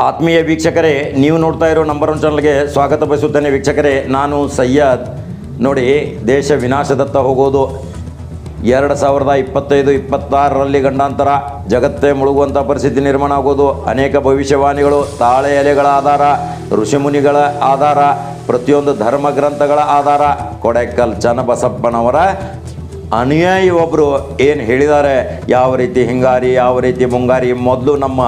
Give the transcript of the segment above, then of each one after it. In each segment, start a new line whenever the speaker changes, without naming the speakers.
ಆತ್ಮೀಯ ವೀಕ್ಷಕರೇ, ನೀವು ನೋಡ್ತಾ ಇರೋ ನಂಬರ್ ಒನ್ ಚಾನಲ್ಗೆ ಸ್ವಾಗತ ಬಯಸುತ್ತೇನೆ ವೀಕ್ಷಕರೇ. ನಾನು ಸಯ್ಯದ್ ನೋಡಿ, ದೇಶ ವಿನಾಶದತ್ತ ಹೋಗೋದು. ಎರಡು ಸಾವಿರದ ಇಪ್ಪತ್ತೈದು, ಇಪ್ಪತ್ತಾರರಲ್ಲಿ ಗಂಡಾಂತರ. ಜಗತ್ತೇ ಮುಳುಗುವಂಥ ಪರಿಸ್ಥಿತಿ ನಿರ್ಮಾಣ ಆಗೋದು. ಅನೇಕ ಭವಿಷ್ಯವಾಣಿಗಳು, ತಾಳೆ ಎಲೆಗಳ ಆಧಾರ, ಋಷಿಮುನಿಗಳ ಆಧಾರ, ಪ್ರತಿಯೊಂದು ಧರ್ಮ ಗ್ರಂಥಗಳ ಆಧಾರ. ಕೊಡೆಕಲ್ ಚನ್ನಬಸಪ್ಪನವರ ಅನುಯಾಯಿ ಒಬ್ಬರು ಏನು ಹೇಳಿದ್ದಾರೆ ಯಾವ ರೀತಿ ಹಿಂಗಾರಿ, ಯಾವ ರೀತಿ ಮುಂಗಾರಿ, ಮೊದಲು ನಮ್ಮ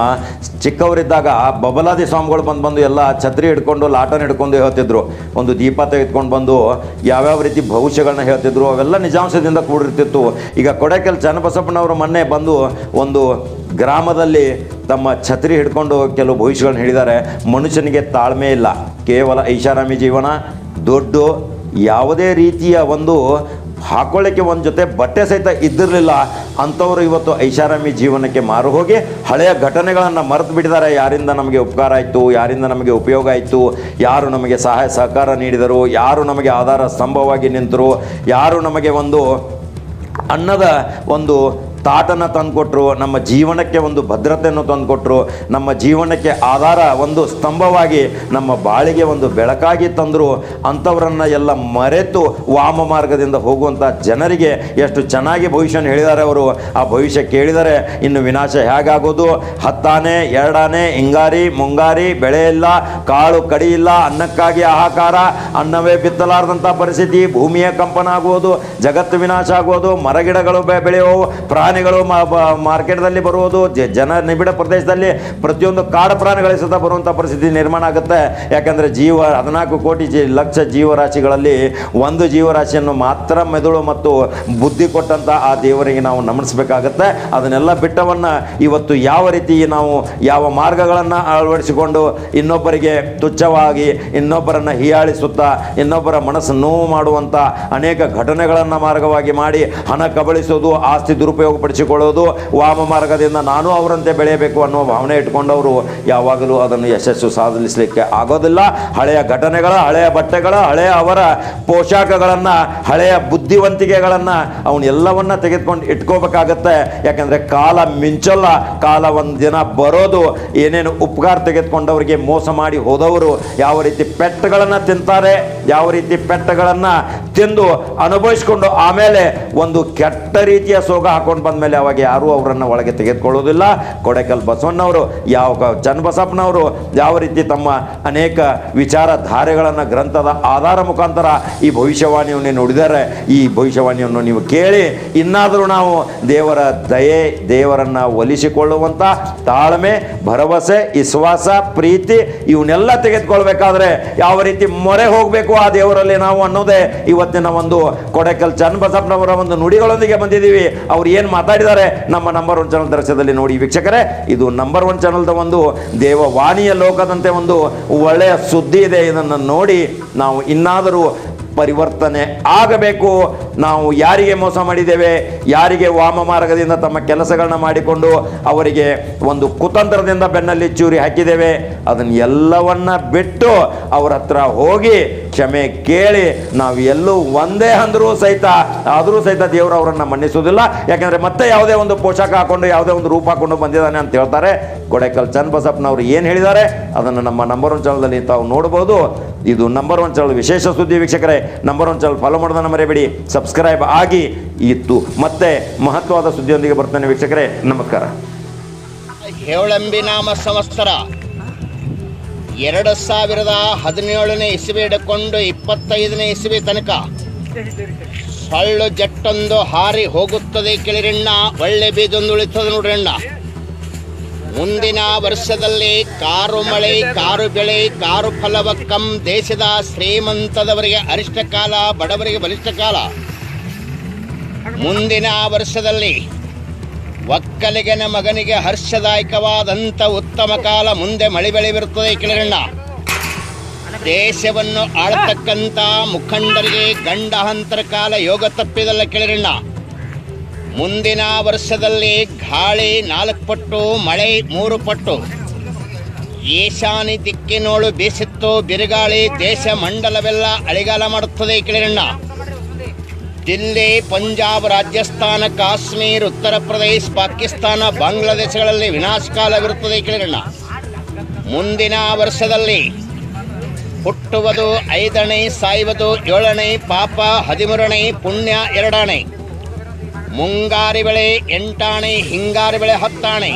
ಚಿಕ್ಕವರಿದ್ದಾಗ ಬಬಲಾದಿ ಸ್ವಾಮಿಗಳು ಬಂದು ಬಂದು ಎಲ್ಲ ಛತ್ರಿ ಹಿಡ್ಕೊಂಡು, ಲಾಟನ್ ಹಿಡ್ಕೊಂಡು ಹೇಳ್ತಿದ್ರು. ಒಂದು ದೀಪ ತೆಗೆದುಕೊಂಡು ಬಂದು ಯಾವ್ಯಾವ ರೀತಿ ಭವಿಷ್ಯಗಳನ್ನ ಹೇಳ್ತಿದ್ರು, ಅವೆಲ್ಲ ನಿಜಾಂಶದಿಂದ ಕೂಡಿರ್ತಿತ್ತು. ಈಗ ಕೊಡೆಕಲ್ ಚನ್ನಬಸಪ್ಪನವರು ಮೊನ್ನೆ ಬಂದು ಒಂದು ಗ್ರಾಮದಲ್ಲಿ ತಮ್ಮ ಛತ್ರಿ ಹಿಡ್ಕೊಂಡು ಕೆಲವು ಭವಿಷ್ಯಗಳನ್ನ ಹೇಳಿದ್ದಾರೆ. ಮನುಷ್ಯನಿಗೆ ತಾಳ್ಮೆ ಇಲ್ಲ. ಕೇವಲ ಐಷಾರಾಮಿ ಜೀವನ, ದೊಡ್ಡ, ಯಾವುದೇ ರೀತಿಯ ಒಂದು ಹಾಕೊಳ್ಳಿಕ್ಕೆ ಒಂದು ಜೊತೆ ಬಟ್ಟೆ ಸಹಿತ ಇದ್ದಿರಲಿಲ್ಲ, ಅಂಥವ್ರು ಇವತ್ತು ಐಷಾರಾಮಿ ಜೀವನಕ್ಕೆ ಮಾರು ಹೋಗಿ ಹಳೆಯ ಘಟನೆಗಳನ್ನು ಮರೆತು ಬಿಟ್ಟಿದ್ದಾರೆ. ಯಾರಿಂದ ನಮಗೆ ಉಪಕಾರ ಆಯಿತು, ಯಾರಿಂದ ನಮಗೆ ಉಪಯೋಗ ಆಯಿತು, ಯಾರು ನಮಗೆ ಸಹಾಯ ಸಹಕಾರ ನೀಡಿದರು, ಯಾರು ನಮಗೆ ಆಧಾರ ಸ್ತಂಭವಾಗಿ ನಿಂತರು, ಯಾರು ನಮಗೆ ಒಂದು ಅನ್ನದ ಒಂದು ತಾಟನ ತಂದುಕೊಟ್ರು, ನಮ್ಮ ಜೀವನಕ್ಕೆ ಒಂದು ಭದ್ರತೆಯನ್ನು ತಂದುಕೊಟ್ರು, ನಮ್ಮ ಜೀವನಕ್ಕೆ ಆಧಾರ, ಒಂದು ಸ್ತಂಭವಾಗಿ ನಮ್ಮ ಬಾಳಿಗೆ ಒಂದು ಬೆಳಕಾಗಿ ತಂದರು, ಅಂಥವರನ್ನು ಎಲ್ಲ ಮರೆತು ವಾಮ ಮಾರ್ಗದಿಂದ ಹೋಗುವಂಥ ಜನರಿಗೆ ಎಷ್ಟು ಚೆನ್ನಾಗಿ ಭವಿಷ್ಯನ ಹೇಳಿದ್ದಾರೆ ಅವರು. ಆ ಭವಿಷ್ಯ ಕೇಳಿದರೆ ಇನ್ನು ವಿನಾಶ ಹೇಗಾಗೋದು? ಹತ್ತಾನೆ, ಎರಡಾನೆ, ಹಿಂಗಾರಿ, ಮುಂಗಾರಿ, ಬೆಳೆ ಇಲ್ಲ, ಕಾಳು ಕಡಿ ಇಲ್ಲ, ಅನ್ನಕ್ಕಾಗಿ ಆಹಾಕಾರ ಅನ್ನವೇ ಬಿತ್ತಲಾರದಂಥ ಪರಿಸ್ಥಿತಿ, ಭೂಮಿಯ ಕಂಪನ ಆಗುವುದು, ಜಗತ್ತು ವಿನಾಶ ಆಗುವುದು, ಮರಗಿಡಗಳು ಬೆಳೆಯುವು ಪ್ರಾಣಿಗಳು ಮಾರ್ಕೆಟ್ದಲ್ಲಿ ಬರುವುದು ಜನ ನಿಬಿಡ ಪ್ರದೇಶದಲ್ಲಿ ಪ್ರತಿಯೊಂದು ಕಾಡು ಪ್ರಾಣಿಗಳಿಗೆ ಸುತ್ತ ಬರುವಂಥ ಪರಿಸ್ಥಿತಿ ನಿರ್ಮಾಣ ಆಗುತ್ತೆ. ಯಾಕಂದರೆ ಜೀವ, ಹದಿನಾಲ್ಕು ಕೋಟಿ ಜಿ ಲಕ್ಷ ಜೀವರಾಶಿಗಳಲ್ಲಿ ಒಂದು ಜೀವರಾಶಿಯನ್ನು ಮಾತ್ರ ಮೆದುಳು ಮತ್ತು ಬುದ್ಧಿ ಕೊಟ್ಟಂಥ ಆ ದೇವರಿಗೆ ನಾವು ನಮನಿಸ್ಬೇಕಾಗತ್ತೆ ಅದನ್ನೆಲ್ಲ ಬಿಟ್ಟವನ್ನು ಇವತ್ತು ಯಾವ ರೀತಿ ನಾವು ಯಾವ ಮಾರ್ಗಗಳನ್ನು ಅಳವಡಿಸಿಕೊಂಡು ಇನ್ನೊಬ್ಬರಿಗೆ ತುಚ್ಛವಾಗಿ, ಇನ್ನೊಬ್ಬರನ್ನು ಹೀಯಾಳಿಸುತ್ತಾ, ಇನ್ನೊಬ್ಬರ ಮನಸ್ಸು ನೋವು ಮಾಡುವಂಥ ಅನೇಕ ಘಟನೆಗಳನ್ನು ಮಾರ್ಗವಾಗಿ ಮಾಡಿ ಹಣ ಕಬಳಿಸೋದು, ಆಸ್ತಿ ದುರುಪಯೋಗಪಡಿಸಿಕೊಳ್ಳೋದು ವಾಮ ಮಾರ್ಗದಿಂದ ನಾನು ಅವರಂತೆ ಬೆಳೆಯಬೇಕು ಅನ್ನೋ ಭಾವನೆ ಇಟ್ಕೊಂಡವರು ಯಾವಾಗಲೂ ಅದನ್ನು ಯಶಸ್ಸು ಸಾಧಿಸಲಿಕ್ಕೆ ಆಗೋದಿಲ್ಲ. ಹಳೆಯ ಘಟನೆಗಳ, ಹಳೆಯ ಬಟ್ಟೆಗಳ, ಹಳೆಯ ಅವರ ಪೋಷಾಕಗಳನ್ನು, ಹಳೆಯ ಬುದ್ಧಿವಂತಿಕೆಗಳನ್ನು ಅವನು ಎಲ್ಲವನ್ನ ತೆಗೆದುಕೊಂಡು ಇಟ್ಕೋಬೇಕಾಗತ್ತೆ. ಯಾಕಂದರೆ ಕಾಲ ಮಿಂಚಲ್ಲ, ಕಾಲ ಒಂದು ದಿನ ಬರೋದು, ಏನೇನು ಉಪಕಾರ ತೆಗೆದುಕೊಂಡವರಿಗೆ ಮೋಸ ಮಾಡಿ ಹೋದವರು ಯಾವ ರೀತಿ ಪೆಟ್ಟುಗಳನ್ನು ತಿಂತಾರೆ? ಯಾವ ರೀತಿ ಪೆಟ್ಟಗಳನ್ನು ತಿಂದು ಅನುಭವಿಸ್ಕೊಂಡು ಆಮೇಲೆ ಒಂದು ಕೆಟ್ಟ ರೀತಿಯ ಸೋಗ ಹಾಕೊಂಡು ಬಂದಮೇಲೆ ಅವಾಗ ಯಾರೂ ಅವರನ್ನು ಒಳಗೆ ತೆಗೆದುಕೊಳ್ಳೋದಿಲ್ಲ ಕೊಡೆಕಲ್ ಬಸವಣ್ಣವರು, ಯಾವ ಚನ್ನಬಸಪ್ಪನವರು ಯಾವ ರೀತಿ ತಮ್ಮ ಅನೇಕ ವಿಚಾರಧಾರೆಗಳನ್ನು ಗ್ರಂಥದ ಆಧಾರ ಮುಖಾಂತರ ಈ ಭವಿಷ್ಯವಾಣಿಯನ್ನು ನೋಡಿದರೆ ಈ ಭವಿಷ್ಯವಾಣಿಯನ್ನು ನೀವು ಕೇಳಿ, ಇನ್ನಾದರೂ ನಾವು ದೇವರ ದಯೆ, ದೇವರನ್ನು ಒಲಿಸಿಕೊಳ್ಳುವಂಥ ತಾಳ್ಮೆ, ಭರವಸೆ, ವಿಶ್ವಾಸ, ಪ್ರೀತಿ, ಇವನ್ನೆಲ್ಲ ತೆಗೆದುಕೊಳ್ಬೇಕಾದ್ರೆ ಯಾವ ರೀತಿ ಮೊರೆ ಹೋಗಬೇಕು ಆ ದೇವರಲ್ಲಿ ನಾವು ಅನ್ನೋದೇ ಇವತ್ತಿನ ಒಂದು ಕೊಡೆಕಲ್ ಚನ್ನಬಸಪ್ಪನವರ ಒಂದು ನುಡಿಗಳೊಂದಿಗೆ ಬಂದಿದ್ದೀವಿ. ಅವ್ರು ಏನು ಮಾತಾಡಿದ್ದಾರೆ? ನಮ್ಮ ನಂಬರ್ ಒನ್ ಚಾನಲ್ ದರ್ಶನದಲ್ಲಿ ನೋಡಿ. ವೀಕ್ಷಕರೇ, ಇದು ನಂಬರ್ ಒನ್ ಚಾನಲ್ದ ಒಂದು ದೇವವಾಣಿಯ ಲೋಕದಂತೆ ಒಂದು ಒಳ್ಳೆಯ ಸುದ್ದಿ ಇದೆ. ಇದನ್ನು ನೋಡಿ ನಾವು ಇನ್ನಾದರೂ ಪರಿವರ್ತನೆ ಆಗಬೇಕು. ನಾವು ಯಾರಿಗೆ ಮೋಸ ಮಾಡಿದ್ದೇವೆ? ಯಾರಿಗೆ ವಾಮ ಮಾರ್ಗದಿಂದ ತಮ್ಮ ಕೆಲಸಗಳನ್ನ ಮಾಡಿಕೊಂಡು ಅವರಿಗೆ ಒಂದು ಕುತಂತ್ರದಿಂದ ಬೆನ್ನಲ್ಲಿ ಚೂರಿ ಹಾಕಿದ್ದೇವೆ? ಅದನ್ನು ಎಲ್ಲವನ್ನ ಬಿಟ್ಟು ಅವರ ಹತ್ರ ಹೋಗಿ ಕ್ಷಮೆ ಕೇಳಿ ನಾವು ಎಲ್ಲೂ ಒಂದೇ ಅಂದರೂ ಸಹಿತ, ಆದರೂ ಸಹಿತ ದೇವರು ಅವರನ್ನು ಮನ್ನಿಸುವುದಿಲ್ಲ. ಯಾಕೆಂದರೆ ಮತ್ತೆ ಯಾವುದೇ ಒಂದು ಪೋಷಕ ಹಾಕೊಂಡು, ಯಾವುದೇ ಒಂದು ರೂಪ ಹಾಕೊಂಡು ಬಂದಿದ್ದಾನೆ ಅಂತ ಹೇಳ್ತಾರೆ. ಕೊಡೆಕಲ್ ಚನ್ನಬಸಪ್ಪನವರು ಏನು ಹೇಳಿದ್ದಾರೆ? ಅದನ್ನು ನಮ್ಮ ನಂಬರ್ ಒನ್ ಚಾನಲ್ದಲ್ಲಿ ತಾವು ನೋಡ್ಬೋದು. ಇದು ನಂಬರ್ ಒನ್ ಚಾನಲ್ ವಿಶೇಷ ಸುದ್ದಿ ವೀಕ್ಷಕರೇ ನಂಬರ್ ಒನ್ ಚಾನಲ್ ಫಾಲೋ ಮಾಡೋದನ್ನು ಮರೆಯಬೇಡಿ ಸಬ್ಸ್ಕ್ರೈಬ್ ಆಗಿ ಇತ್ತು. ಮತ್ತೆ ಮಹತ್ವವಾದ ಸುದ್ದಿಯೊಂದಿಗೆ ಬರ್ತಾನೆ ವೀಕ್ಷಕರೇ, ನಮಸ್ಕಾರ.
ಹೇಳಂಬಿ ನಾಮ ಸಂವತ್ಸರ. ಎರಡು ಸಾವಿರದ ಹದಿನೇಳನೇ ಇಸವಿ ಹಿಡ್ಕೊಂಡು ಇಪ್ಪತ್ತೈದನೇ ಇಸವಿ ತನಕ ಸೊಳ್ಳು ಜಟ್ಟೊಂದು ಹಾರಿ ಹೋಗುತ್ತದೆ ಕೇಳಿರಣ್ಣ ಒಳ್ಳೆ ಬೀಜೊಂದು ಉಳಿತದೆ ನೋಡ್ರಣ್ಣ. ಮುಂದಿನ ವರ್ಷದಲ್ಲಿ ಕಾರು ಮಳೆ ಕಾರು ಬೆಳೆ ಕಾರು ಫಲವ ಕಂ ದೇಶದ ಶ್ರೀಮಂತದವರಿಗೆ ಅರಿಷ್ಟ ಕಾಲ ಬಡವರಿಗೆ ಬಲಿಷ್ಠ ಕಾಲ ಮುಂದಿನ ವರ್ಷದಲ್ಲಿ ಒಕ್ಕಲಿಗನ ಮಗನಿಗೆ ಹರ್ಷದಾಯಕವಾದಂಥ ಉತ್ತಮ ಕಾಲ ಮುಂದೆ ಮಳೆ ಬೆಳೆವಿರುತ್ತದೆ ಕೆಳಗಣ್ಣ ದೇಶವನ್ನು ಆಳ್ತಕ್ಕಂಥ ಮುಖಂಡರಿಗೆ ಗಂಡ ಹಂತರ ಕಾಲ ಯೋಗ ತಪ್ಪಿದಲ್ಲ ಕೆಳಗಣ್ಣ ಮುಂದಿನ ವರ್ಷದಲ್ಲಿ ಗಾಳಿ ನಾಲ್ಕು ಪಟ್ಟು, ಮಳೆ ಮೂರು ಪಟ್ಟು. ಈಶಾನಿ ದಿಕ್ಕಿನೋಳು ಬೀಸಿತ್ತು, ಬಿರುಗಾಳಿ ದೇಶ ಮಂಡಲವೆಲ್ಲ ಅಳಿಗಾಲ ಮಾಡುತ್ತದೆ ಕೇಳಿರಣ್ಣ ದಿಲ್ಲಿ, ಪಂಜಾಬ್, ರಾಜಸ್ಥಾನ, ಕಾಶ್ಮೀರ್, ಉತ್ತರ ಪ್ರದೇಶ, ಪಾಕಿಸ್ತಾನ, ಬಾಂಗ್ಲಾದೇಶಗಳಲ್ಲಿ ವಿನಾಶಕಾಲವಿರುತ್ತದೆ ಕೇಳಿರಣ್ಣ. ಮುಂದಿನ ವರ್ಷದಲ್ಲಿ ಹುಟ್ಟುವುದು ಐದನೇ, ಸಾಯುವುದು ಏಳನೇ, ಪಾಪ ಹದಿಮೂರನೇ, ಪುಣ್ಯ ಎರಡನೇ. ಮುಂಗಾರಿ ಬೆಳೆ ಎಂಟಾಣೆ, ಹಿಂಗಾರಿ ಬೆಳೆ ಹತ್ತಾಣೆ.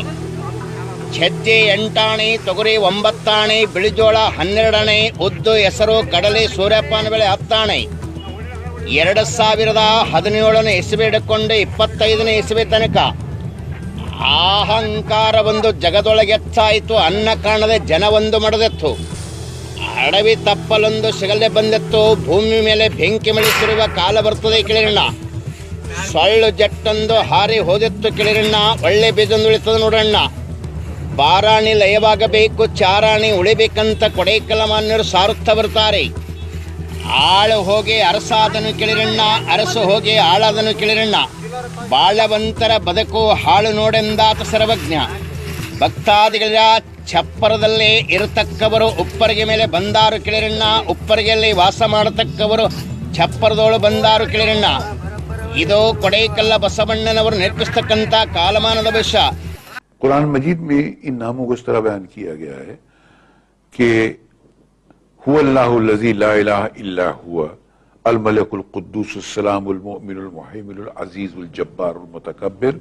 ಛಜ್ಜೆ ಎಂಟಾಣೆ, ತೊಗರಿ ಒಂಬತ್ತಾಣೆ, ಬಿಳಿಜೋಳ ಹನ್ನೆರಡನೇ, ಉದ್ದು, ಹೆಸರು, ಕಡಲೆ, ಸೂರ್ಯಪಾನ ಬೆಳೆ ಹತ್ತಾಣೆ. ಎರಡು ಸಾವಿರದ ಹದಿನೇಳನೇ ಇಸವಿ ಹಿಡ್ಕೊಂಡು ಇಪ್ಪತ್ತೈದನೇ ಇಸವೆ ತನಕ ಅಹಂಕಾರ ಒಂದು ಜಗದೊಳಗೆ ಹೆಚ್ಚಾಯಿತು ಅನ್ನ ಕಾಣದೆ ಜನ ಒಂದು ಮಡದೆತ್ತು. ಅಡವಿ ತಪ್ಪಲೊಂದು ಸಿಗಲೆ ಬಂದೆತ್ತು, ಭೂಮಿ ಮೇಲೆ ಬೆಂಕಿ ಮಳಿಸಿರುವ ಕಾಲ ಬರ್ತದೆ ಕೇಳಿರಣ್ಣ ಸೊಳ್ಳು ಜಟ್ಟೊಂದು ಹಾರಿ ಹೋದೆತ್ತು ಕೇಳಿರಣ್ಣ ಒಳ್ಳೆ ಬೀಜೊಂದು ಉಳಿತದೆ ನೋಡಣ್ಣ. ಬಾರಾಣಿ ಲಯವಾಗಬೇಕು, ಚಾರಾಣಿ ಉಳಿಬೇಕಂತ ಕೊಡೈಕಲ ಮಾನ್ಯರು ಸಾರುತ್ತಾ ಬರ್ತಾರೆ. ಆಳು ಹೋಗಿ ಅರಸಾದನು ಕೆಳಿರಣ್ಣ, ಅರಸು ಹೋಗಿ ಆಳದನು ಕೆಳಿರಣ್ಣ. ಬಾಳವಂತರ ಬದುಕು ಹಾಳು ನೋಡೆಂದಾತ ಸರ್ವಜ್ಞ. ಭಕ್ತಾದಿಗಳ ಚಪ್ಪರದಲ್ಲಿ ಇರತಕ್ಕವರು ಉಪ್ಪರಿಗೆ ಮೇಲೆ ಬಂದಾರು ಕೆಳಿರಣ್ಣ, ಉಪ್ಪರಿಗೆಯಲ್ಲಿ ವಾಸ ಮಾಡತಕ್ಕವರು ಚಪ್ಪರದೋಳು ಬಂದಾರು ಕೆಳಿರಣ್ಣ. ಇದು ಕೊಡೈಕಲ್ಲ ಬಸವಣ್ಣನವರು ನಿರ್ಮಿಸ್ತಕ್ಕಂಥ ಕಾಲಮಾನದ ಭವಿಷ್ಯ
ಕುರಾನ್ ಮಜೀದ್ ಮೇ ಇನ್ ನಾಮೋಸ್ ತರ ಬಯಾನ್ ಕಿಯಾ ಗಯಾ ಹೈ هو الله الذي لا اله الا هو، الملك القدوس السلام المؤمن المحيمن العزیز الجبار المتکبر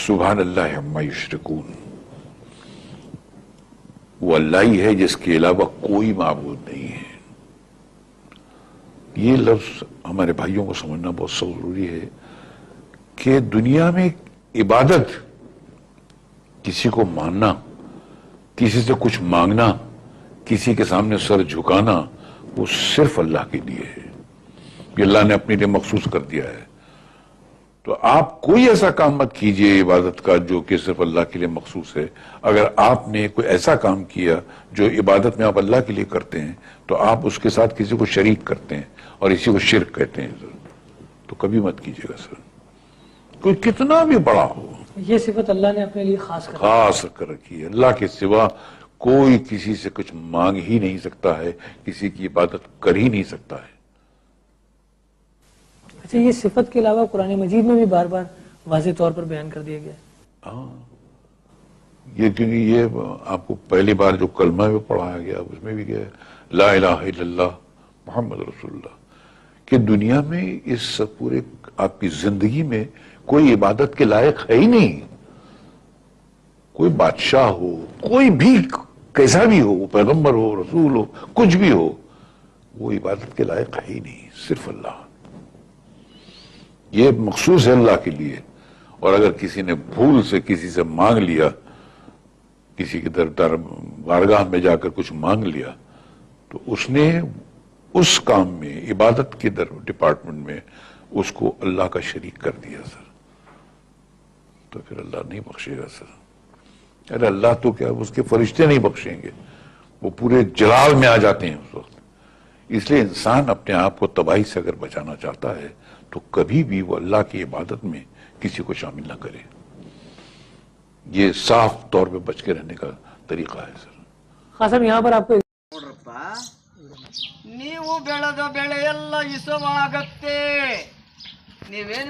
سبحان اللہ عما يشركون. وہ اللہ ہی ہے جس کے علاوہ کوئی معبود نہیں ہے. یہ لفظ ہمارے بھائیوں کو سمجھنا بہت ضروری ہے کہ دنیا میں عبادت کسی کو ماننا، کسی سے کچھ مانگنا کسی کے سامنے سر جھکانا وہ صرف اللہ کے لیے ہے۔ یہ اللہ نے اپنے لیے مخصوص کر دیا ہے۔ تو آپ کوئی ایسا کام مت کیجیے عبادت کا جو کہ صرف اللہ کے لیے مخصوص ہے۔ اگر آپ نے کوئی ایسا کام کیا جو عبادت میں آپ اللہ کے لیے کرتے ہیں تو آپ اس کے ساتھ کسی کو شریک کرتے ہیں اور اسی کو شرک کہتے ہیں۔ تو کبھی مت کیجیے گا سر۔ کوئی کتنا بھی بڑا
ہو۔ یہ صفت اللہ نے اپنے لیے خاص
خاص کر رکھی ہے۔ اللہ کے سوا کوئی کسی سے کچھ مانگ ہی نہیں سکتا ہے کسی کی عبادت کر ہی نہیں سکتا ہے۔
اچھا یہ صفت کے علاوہ قرآن مجید میں بھی بار بار واضح طور پر بیان کر دیا گیا ہے۔
ہاں۔ یہ کیونکہ یہ آپ کو پہلی بار جو کلمہ میں پڑھایا گیا اس میں بھی گیا لا الہ الا اللہ محمد رسول اللہ۔ کہ دنیا میں اس پورے آپ کی زندگی میں کوئی عبادت کے لائق ہے ہی نہیں۔ کوئی بادشاہ ہو کوئی بھی کیسا بھی ہو وہ پیغمبر ہو، رسول ہو، کچھ بھی ہو، وہ عبادت کے لائق ہے ہی نہیں، صرف اللہ۔ یہ مخصوص ہے اللہ کے لیے۔ اور اگر کسی نے بھول سے کسی سے مانگ لیا، کسی کی در بارگاہ میں جا کر کچھ مانگ لیا، تو اس نے اس کام میں، عبادت کے در ڈپارٹمنٹ میں اس کو اللہ کا شریک کر دیا، سر۔ تو پھر اللہ نہیں بخشے گا، سر۔ ارے اللہ تو کیا اس کے فرشتے نہیں بخشیں گے؟ وہ پورے جلال میں آ جاتے ہیں اس وقت۔ اس لیے انسان اپنے آپ کو تباہی سے اگر بچانا چاہتا ہے تو کبھی بھی وہ اللہ کی عبادت میں کسی کو شامل نہ کرے۔ یہ
صاف طور پہ بچ کے رہنے
کا طریقہ ہے سر۔ خاصم یہاں پر آپ کو ನೀವು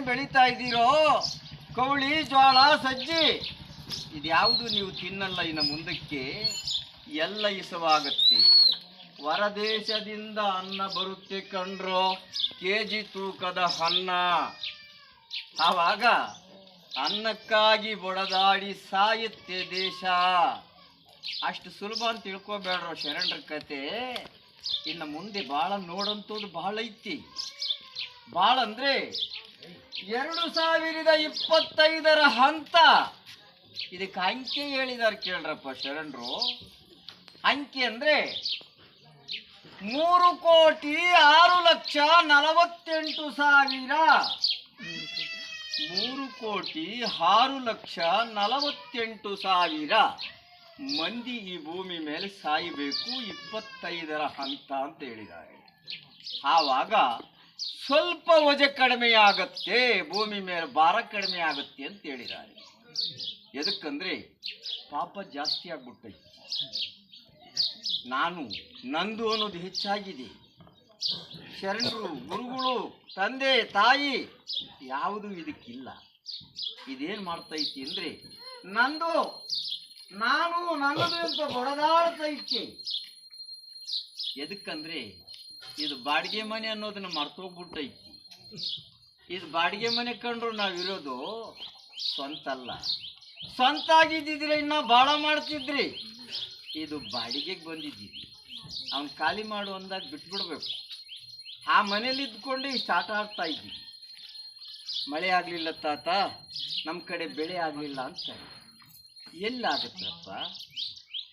ಬೆಳೀತಾ ಇದ್ದೀರೋ ಕೌಳಿ ಜೋಳ ಸಜ್ಜಿ ಇದ್ಯಾವುದು ನೀವು ತಿನ್ನಲ್ಲ ಇನ್ನು ಮುಂದಕ್ಕೆ? ಎಲ್ಲ ಇಸವಾಗತ್ತೆ. ಹೊರದೇಶದಿಂದ ಅನ್ನ ಬರುತ್ತೆ ಕಂಡ್ರೋ ಕೆ ಜಿ ತೂಕದ ಅನ್ನ. ಆವಾಗ ಅನ್ನಕ್ಕಾಗಿ ಬಡದಾಡಿ ಸಾಯುತ್ತೆ ದೇಶ. ಅಷ್ಟು ಸುಲಭ ಅಂತ ತಿಳ್ಕೊಬೇಡ್ರೋ ಶರಣರ ಕತೆ. ಇನ್ನು ಮುಂದೆ ಭಾಳ ನೋಡಂಥದ್ದು ಭಾಳ ಐತಿ. ಭಾಳ ಅಂದ್ರೆ ಎರಡು ಸಾವಿರದ ಇಪ್ಪತ್ತೈದರ ಹಂತ ಇದಕ್ಕೆ ಅಂಕೆ ಹೇಳಿದಾರೆ ಕೇಳ್ರಪ್ಪ ಶರಣರು. ಅಂಕೆ ಅಂದ್ರೆ ಮೂರು ಕೋಟಿ ಆರು ಲಕ್ಷ ನಲವತ್ತೆಂಟು ಸಾವಿರ. ಮೂರು ಕೋಟಿ ಆರು ಲಕ್ಷ ನಲವತ್ತೆಂಟು ಸಾವಿರ. ಮಂದಿ ಈ ಭೂಮಿ ಮೇಲೆ ಸಾಯಬೇಕು ಇಪ್ಪತ್ತೈದರ ಹಂತ ಅಂತ ಹೇಳಿದ್ದಾರೆ. ಆವಾಗ ಸ್ವಲ್ಪ ವಜೆ ಕಡಿಮೆ ಆಗತ್ತೆ ಭೂಮಿ ಮೇಲೆ ಭಾರ ಕಡಿಮೆ ಆಗುತ್ತೆ ಅಂತ ಹೇಳಿದ್ದಾರೆ. ಎದಕ್ಕಂದ್ರೆ ಪಾಪ ಜಾಸ್ತಿ ಆಗ್ಬಿಟ್ಟೈತಿ ನಾನು ನಂದು ಅನ್ನೋದು ಹೆಚ್ಚಾಗಿದೆ. ಶರಣರು, ಗುರುಗಳು, ತಂದೆ, ತಾಯಿ, ಯಾವುದೂ ಇದಕ್ಕಿಲ್ಲ. ಇದೇನು ಮಾಡ್ತೈತಿ ಅಂದರೆ ನಂದು, ನಾನು ನನ್ನದು ಅಂತ ಹೊಡೆದಾಡ್ತೈತಿ ಎದಕ್ಕಂದ್ರೆ ಇದು ಬಾಡಿಗೆ ಮನೆ ಅನ್ನೋದನ್ನ ಮರ್ತೋಗ್ಬಿಟ್ಟೈತಿ. ಇದು ಬಾಡಿಗೆ ಮನೆ ಕಂಡ್ರು ನಾವಿರೋದು ಸ್ವಂತ ಅಲ್ಲ ಸ್ವಂತ ಆಗಿದ್ದಿದ್ರೆ ಇನ್ನ ಭಾಳ ಮಾಡ್ತಿದ್ರಿ. ಇದು ಬಾಡಿಗೆಗೆ ಬಂದಿದ್ದೀವಿ. ಅವ್ನು ಖಾಲಿ ಮಾಡು ಅಂದಾಗ ಬಿಟ್ಬಿಡ್ಬೇಕು. ಆ ಮನೇಲಿ ಇದ್ಕೊಂಡು ಇಷ್ಟು ಆಟ ಆಡ್ತಾ ಇದ್ದೀವಿ. ಮಳೆ ಆಗಲಿಲ್ಲ ತಾತ ನಮ್ಮ ಕಡೆ ಬೆಳೆ ಆಗಲಿಲ್ಲ ಅಂತ ಎಲ್ಲಾಗತ್ತಪ್ಪ?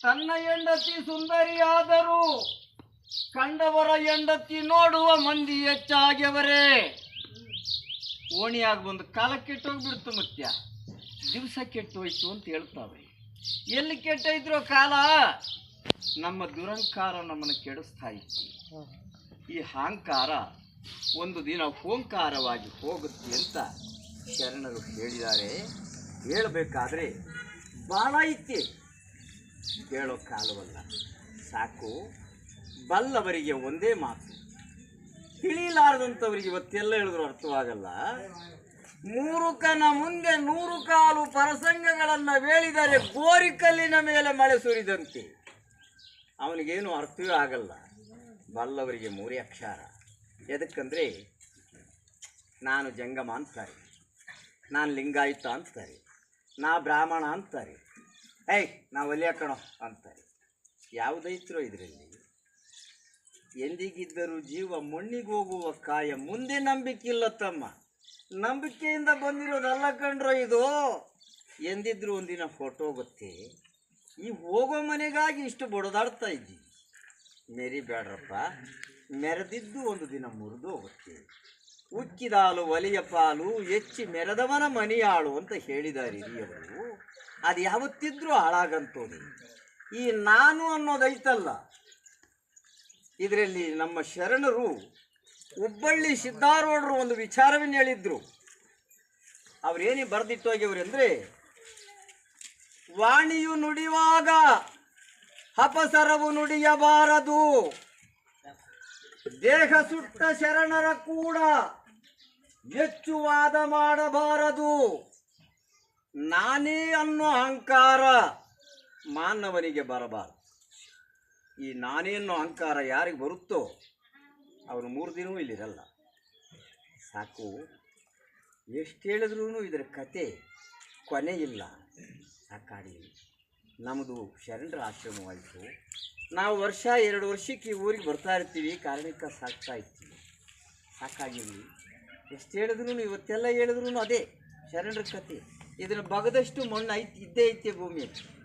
ತನ್ನ ಹೆಂಡತಿ ಸುಂದರಿಯಾದರೂ ಕಂಡವರ ಹೆಂಡತಿ ನೋಡುವ ಮಂದಿ ಹೆಚ್ಚಾಗ್ಯವರೇ. ಓಣಿಯಾಗಿ ಬಂದು ಕಾಲಕ್ಕೆ ಇಟ್ಟೋಗ್ಬಿಡ್ತು ಮತ್ಯ. ದಿವಸ ಕೆಟ್ಟೋಯ್ತು ಅಂತ ಹೇಳ್ತಾವೆ. ಎಲ್ಲಿ ಕೆಟ್ಟೋಯ್ತಿರೋ ಕಾಲ? ನಮ್ಮ ದುರಂಕಾರ ನಮ್ಮನ್ನು ಕೆಡಿಸ್ತಾ ಇತ್ತು. ಈ ಅಹಂಕಾರ ಒಂದು ದಿನ ಓಂಕಾರವಾಗಿ ಹೋಗುತ್ತೆ ಅಂತ ಶರಣರು ಹೇಳಿದ್ದಾರೆ. ಹೇಳಬೇಕಾದ್ರೆ ಭಾಳ ಐತಿ. ಹೇಳೋ ಕಾಲವಲ್ಲ. ಸಾಕು. ಬಲ್ಲವರಿಗೆ ಒಂದೇ ಮಾತು. ತಿಳಿಲಾರದಂಥವ್ರಿಗೆ ಇವತ್ತೆಲ್ಲ ಹೇಳಿದ್ರು ಅರ್ಥವಾಗಲ್ಲ. ಮೂರು ಕನ ಮುಂದೆ ನೂರು ಕಾಲು ಪರಸಂಗಗಳನ್ನು ಹೇಳಿದರೆ ಗೋರಿಕಲ್ಲಿನ ಮೇಲೆ ಮಳೆ ಸುರಿದಂತೆ. ಅವನಿಗೇನು ಅರ್ಥವೂ ಆಗಲ್ಲ. ಬಲ್ಲವರಿಗೆ ಮೂರೇ ಅಕ್ಷರ. ಎದಕ್ಕಂದ್ರೆ, ನಾನು ಜಂಗಮ ಅಂತಾರೆ, ನಾನು ಲಿಂಗಾಯುತ ಅಂತಾರೆ, ನಾ ಬ್ರಾಹ್ಮಣ ಅಂತಾರೆ, ಏಯ್, ನಾ ಒಲೆ ಹಾಕೋಣ ಅಂತಾರೆ. ಯಾವುದೈತ್ರೋ ಇದರಲ್ಲಿ. ಎಂದಿಗಿದ್ದರೂ ಜೀವ ಮಣ್ಣಿಗೋಗುವ ಕಾಯ ಮುಂದೆ ನಂಬಿಕೆ ಇಲ್ಲ ತಮ್ಮ. ನಂಬಿಕೆಯಿಂದ ಬಂದಿರೋದಲ್ಲ ಕಂಡ್ರೋ ಇದು. ಎಂದಿದ್ರು ಒಂದಿನ ಫೋಟೋ ಗೊತ್ತೇ? ಈ ಹೋಗೋ ಮನೆಗಾಗಿ ಇಷ್ಟು ಬಡದಾಡ್ತಾ ಮೇರಿ ಮೆರಿಬೇಡ್ರಪ್ಪ ಮೆರೆದಿದ್ದು ಒಂದು ದಿನ ಮುರಿದು ಹೋಗುತ್ತೆ. ಉಕ್ಕಿದಾಲು ಒಲೆಯ ಪಾಲು ಹೆಚ್ಚಿ ಮೆರೆದವನ ಮನೆಯಾಳು ಅಂತ ಹೇಳಿದ್ದಾರೆ ಹಿರಿಯವರು. ಅದು ಯಾವತ್ತಿದ್ರೂ ಹಾಳಾಗಂತೋದು ಈ ನಾನು ಅನ್ನೋದೈತಲ್ಲ ಇದರಲ್ಲಿ ನಮ್ಮ ಶರಣರು ಹುಬ್ಬಳ್ಳಿ ಸಿದ್ಧಾರೂಢರು ಒಂದು ವಿಚಾರವನ್ನು ಹೇಳಿದ್ರು. ಅವ್ರೇನೇ ಬರೆದಿಟ್ಟು ಅಂದರೆ, ವಾಣಿಯು ನುಡಿಯುವಾಗ ಅಪಸರವು ನುಡಿಯಬಾರದು. ದೇಹ ಸುಟ್ಟ ಶರಣರ ಕೂಡ ಹೆಚ್ಚು ವಾದ ಮಾಡಬಾರದು. ನಾನೇ ಅನ್ನೋ ಅಹಂಕಾರ ಮಾನವನಿಗೆ ಬರಬಾರದು. ಈ ನಾನೇ ಅನ್ನೋ ಅಹಂಕಾರ ಯಾರಿಗೆ ಬರುತ್ತೋ ಅವನು ಮೂರು ದಿನವೂ ಇಲ್ಲಿರಲ್ಲ. ಸಾಕು. ಎಷ್ಟು ಹೇಳಿದ್ರೂ ಇದರ ಕತೆ ಕೊನೆ ಇಲ್ಲ. ಸಾಕಾಡಿ ನಮ್ಮದು ಶರಣರ ಆಶ್ರಮವಾಯಿತು. ನಾವು ವರ್ಷ ಎರಡು ವರ್ಷಕ್ಕೆ ಈ ಊರಿಗೆ ಬರ್ತಾ ಇರ್ತೀವಿ. ಕಾರಣಕ್ಕೆ ಸಾಕ್ತಾ ಇರ್ತೀವಿ. ಸಾಕಾಗಿರಲಿ. ಎಷ್ಟು ಹೇಳಿದ್ರು ಇವತ್ತೆಲ್ಲ ಹೇಳಿದ್ರು ಅದೇ. ಶರಣರ ಕತೆ. ಇದನ್ನು ಬಗದಷ್ಟು ಮಣ್ಣು ಐತಿ, ಇದ್ದೇ ಐತೆ ಭೂಮಿಯಲ್ಲಿ.